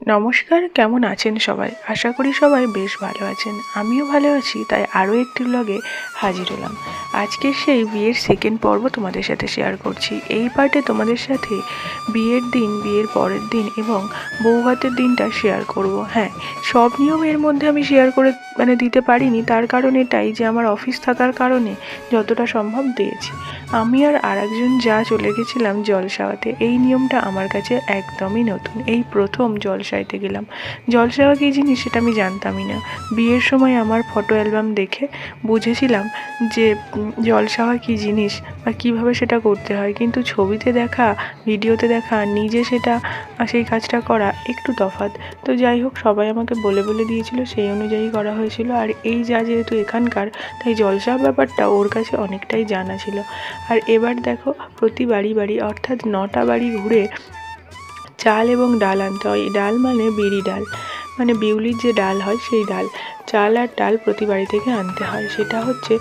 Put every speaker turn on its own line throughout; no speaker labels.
নমস্কার, কেমন আছেন সবাই? আশা করি সবাই বেশ ভালো আছেন। আমিও ভালো আছি, তাই আরও একটি ব্লগে হাজির হলাম। আজকে সেই বিয়ের সেকেন্ড পর্ব তোমাদের সাথে শেয়ার করছি। এই পার্টে তোমাদের সাথে বিয়ের দিন, বিয়ের পরের দিন এবং বৌভাতের দিনটা শেয়ার করব। হ্যাঁ সব নিয়ম এর মধ্যে আমি শেয়ার করে মানে দিতে পারিনি। তার কারণ এটাই যে আমার অফিস থাকার কারণে যতটা সম্ভব দিয়েছি। আমি আর আরেকজন যা চলে গেছিলাম জলসাওয়াতে, এই নিয়মটা আমার কাছে একদমই নতুন। এই প্রথম জলসাইতে গেলাম। জলসাওয়া কী জিনিস সেটা আমি জানতামই না। বিয়ের সময় আমার ফটো অ্যালবাম দেখে বুঝেছিলাম যে জলসাওয়া কী জিনিস বা কীভাবে সেটা করতে হয়। কিন্তু ছবিতে দেখা, ভিডিওতে দেখা, নিজে সেটা সেই কাজটা করা একটু তফাৎ। তো যাই হোক, সবাই আমাকে বলে বলে দিয়েছিল, সেই অনুযায়ী করা হয়েছিল। আর এই যা যেহেতু এখানকার, তাই জলসা ব্যাপারটা ওর কাছে অনেকটাই জানা ছিল। আর এবার দেখো, প্রতি বাড়ি বাড়ি, অর্থাৎ নটা বাড়ি ঘুরে চাল এবং ডাল আনতে হয়। ডাল মানে বিড়ি ডাল। মানে বিউলির যে ডাল হয়, সেই ডাল। চাল আর ডাল প্রতি বাড়ি থেকে আনতে হয়। সেটা হচ্ছে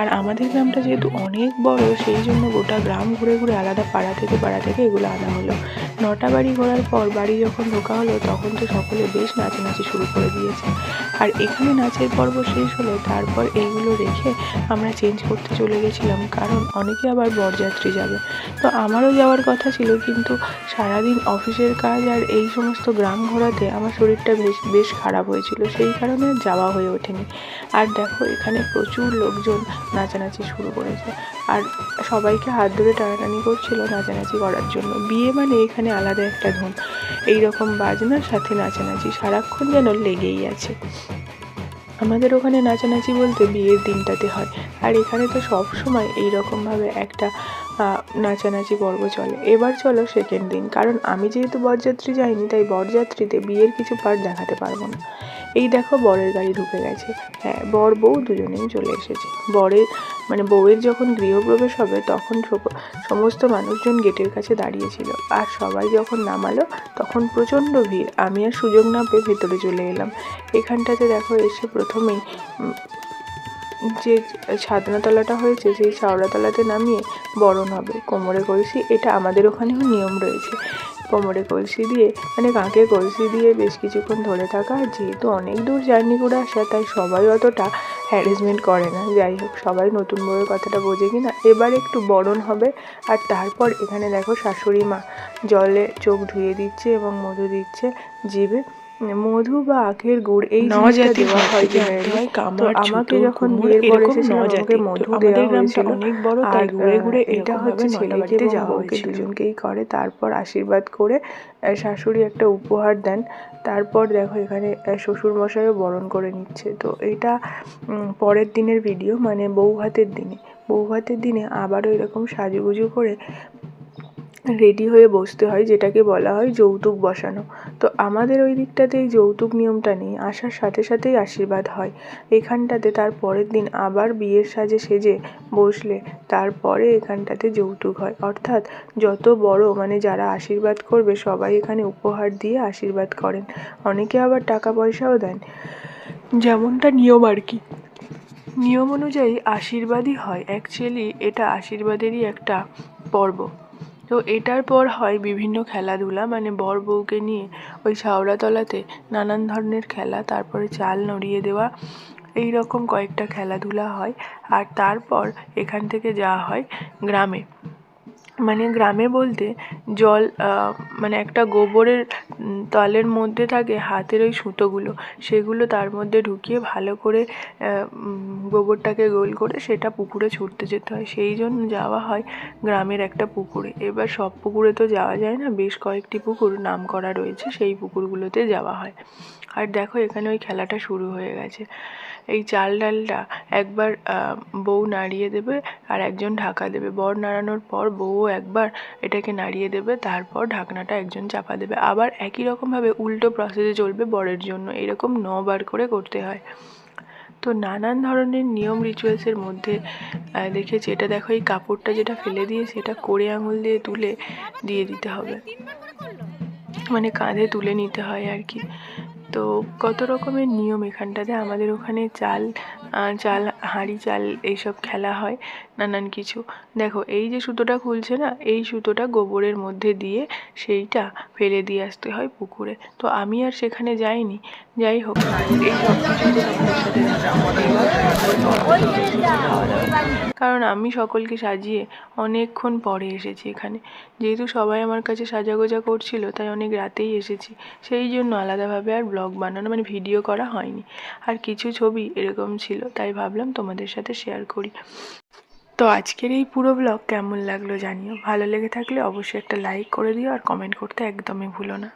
আর আমাদের গ্রামটা যেহেতু অনেক বড়, সেই জন্য গোটা গ্রাম ঘুরে ঘুরে আলাদা পাড়া থেকে পাড়া থেকে এগুলো আনা হলো। নটা বাড়ি ঘোরার পর বাড়ি যখন ঢোকা হলো, তখন তো সকলে বেশ নাচানাচি শুরু করে দিয়েছে। আর এখানে নাচের পর্ব শেষ হলো, তারপর এইগুলো রেখে আমরা চেঞ্জ করতে চলে গেছিলাম, কারণ অনেকে আবার বরযাত্রী যাবে। তো আমারও যাওয়ার কথা ছিল, কিন্তু সারাদিন অফিসের কাজ আর এই সমস্ত গ্রাম ঘোরাতে আমার শরীরটা বেশ বেশ খারাপ হয়েছিল, সেই কারণে যাওয়া হয়ে ওঠেনি। আর দেখো, এখানে প্রচুর লোকজন নাচানাচি শুরু করেছে। আর সবাইকে হাত ধরে টানাটানি করছিল নাচানাচি করার জন্য। বিয়ে মানে এখানে আলাদা একটা ধুন। এই রকম বাজনার সাথে নাচানাচি। সারাক্ষণ যেন লেগেই আছে। আমাদের ওখানে নাচানাচি বলতে বিয়ের দিনটাতে হয়। আর এখানে তো সব সময় এই রকমভাবে একটা নাচানাচি পর্ব চলে। এবার চলো সেকেন্ড দিন। কারণ আমি যেহেতু বরযাত্রী যাইনি, তাই বরযাত্রীতে বিয়ের কিছু পার্ট দেখাতে পারব না। এই দেখো বরের গাড়ি ঢুকে গেছে। হ্যাঁ বর বউ দুজনেই চলে এসেছে। বরের মানে বউয়ের যখন গৃহপ্রবেশ হবে, তখন সমস্ত মানুষজন গেটের কাছে দাঁড়িয়েছিল। আর সবাই যখন নামালো, তখন প্রচণ্ড ভিড়। আমি আর সুযোগ না পেয়ে ভেতরে চলে এলাম। এখানটাতে দেখো এসে প্রথমেই যে ছাদনাতলাটা হয়েছে, সেই চাওড়াতলাতে নামিয়ে বরণ হবে। কোমরে কলসি এটা আমাদের ওখানেও নিয়ম রয়েছে। কোমরে কলসি দিয়ে মানে কাঁকে কলসি দিয়ে বেশ কিছুক্ষণ ধরে থাকা যেহেতু অনেক দূর জার্নি করে আসা, তাই সবাই অতটা হ্যারেসমেন্ট করে না। যাই হোক, সবাই নতুন বউয়ের কথাটা বোঝে কি না এবার একটু বরণ হবে। আর তারপর এখানে দেখো শাশুড়ি মা জলে চোখ ধুয়ে দিচ্ছে এবং মধু দিচ্ছে জিভে। মধু বা আখের গুড় এই জিনিসটা দেওয়া হয় তো আমাকে যখন বিয়ের পর এসেছিলাম আমাকে মধু দেওয়া হয়েছিল।
অনেক বড়, তাই ঘুরে ঘুরে
এটা হচ্ছে ছেলেকে
বাড়িতে
এবং
যাওয়া
বউকে। দুজনকেই করে তারপর আশীর্বাদ করে শাশুড়ি একটা উপহার দেন। তারপর দেখো এখানে শ্বশুর মশাইও বরণ করে নিচ্ছে। তো এটা পরের দিনের ভিডিও মানে বউ ভাতের দিনে। বউ ভাতের দিনে আবারও এরকম সাজুগুজু করে রেডি হয়ে বসতে হয়, যেটাকে বলা হয় যৌতুক বসানো। তো আমাদের ওই দিকটাতে এই যৌতুক নিয়মটা নেই, আসার সাথে সাথেই আশীর্বাদ হয়। এখানটাতে তার পরের দিন আবার বিয়ের সাজে সেজে বসলে তারপরে এখানটাতে যৌতুক হয়। অর্থাৎ যত বড় মানে যারা আশীর্বাদ করবে সবাই এখানে উপহার দিয়ে আশীর্বাদ করেন। অনেকে আবার টাকা পয়সাও দেন। যেমনটা নিয়ম আর কি। নিয়ম অনুযায়ী আশীর্বাদই হয়। অ্যাকচুয়ালি এটা আশীর্বাদেরই একটা পর্ব। তো এটার পর হয় বিভিন্ন খেলাধুলা মানে বর বউকে নিয়ে ওই ছাওড়াতলাতে নানান ধরনের খেলা, তারপরে চাল নড়িয়ে দেওয়া এই রকম কয়েকটা খেলাধুলা হয়। আর তারপর এখান থেকে যাওয়া হয় গ্রামে। মানে গ্রামে বলতে জল মানে একটা গোবরের তলের মধ্যে থাকে হাতের ওই সুতোগুলো, সেগুলো তার মধ্যে ঢুকিয়ে ভালো করে গোবরটাকে গোল করে সেটা পুকুরে ছুটতে যেতে হয়। সেই জন্য যাওয়া হয় গ্রামের একটা পুকুরে। এবার সব পুকুরে তো যাওয়া যায় না, বেশ কয়েকটি পুকুর নাম করা রয়েছে, সেই পুকুরগুলোতে যাওয়া হয়। আর দেখো এখানে ওই খেলাটা শুরু হয়ে গেছে। এই চাল ডালটা একবার বউ নাড়িয়ে দেবে আর একজন ঢাকা দেবে। বর নাড়ানোর পর বউও একবার এটাকে নাড়িয়ে দেবে, তারপর ঢাকনাটা একজন চাপা দেবে। আবার একই রকমভাবে উল্টো প্রসেসে চলবে বরের জন্য। এরকম নবার করে করতে হয়। তো নানান ধরনের নিয়ম রিচুয়ালসের মধ্যে দেখেছি। এটা দেখো, এই কাপড়টা যেটা ফেলে দিয়ে সেটা কোড়ে আঙুল দিয়ে তুলে দিয়ে দিতে হবে। মানে কাঁধে তুলে নিতে হয় আর কি। তো কত রকমের নিয়ম এখানটাতে? আমাদের ওখানে চাল চাল, হাঁড়ি চাল এইসব খেলা হয়, নানান কিছু। দেখো, এই যে সুতোটা খুলছে না, এই সুতোটা গোবরের মধ্যে দিয়ে সেইটা ফেলে দিয়ে আসতে হয় পুকুরে। তো আমি আর সেখানে যাইনি। যাই হোক। কারণ আমি সকলকে সাজিয়ে অনেকক্ষণ পরে এসেছি এখানে। যেহেতু সবাই আমার কাছে সাজাগোজা করছিল, তাই অনেক রাতেই এসেছি। সেই জন্য আলাদাভাবে আর ব্লগ বানানো মানে ভিডিও করা হয়নি। আর কিছু ছবি এরকম ছিল, তাই ভাবলাম তোমাদের সাথে শেয়ার করি। তো আজকের এই পুরো ব্লগ কেমন লাগল জানিও। ভালো লেগে থাকলে অবশ্যই একটা লাইক করে দিও আর কমেন্ট করতে একদমই ভুলো না।